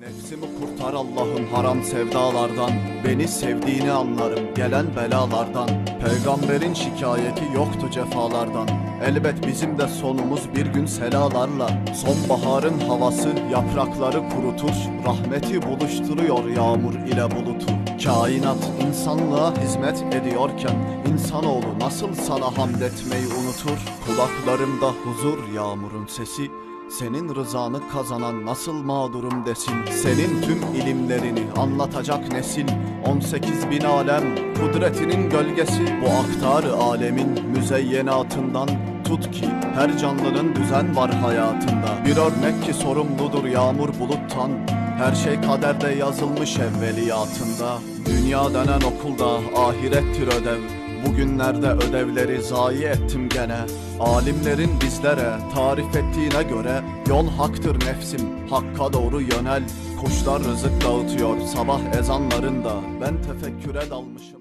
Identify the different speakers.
Speaker 1: Nefsimi kurtar Allah'ım haram sevdalardan. Beni sevdiğini anlarım gelen belalardan. Peygamberin şikayeti yoktu cefalardan. Elbet bizim de sonumuz bir gün selalarla. Sonbaharın havası yaprakları kurutur. Rahmeti buluşturuyor yağmur ile bulutu. Kainat insanlığa hizmet ediyorken insanoğlu nasıl sana hamd etmeyi unutur? Kulaklarımda huzur yağmurun sesi senin rızanı kazanan nasıl mağdurum desin? Senin tüm ilimlerini anlatacak nesil? 18 bin alem kudretinin gölgesi. Bu aktar alemin müzeyyenatından Tut ki her canlının düzen var hayatında. Bir örnek ki sorumludur yağmur buluttan. Her şey kaderde yazılmış evveliyatında. Dünya denen okulda ahirettir ödev Bugünlerde ödevleri zayi ettim gene. Alimlerin bizlere tarif ettiğine göre Yol haktır nefsim hakka doğru yönel. Kuşlar rızık dağıtıyor sabah ezanlarında. Ben tefekküre dalmışım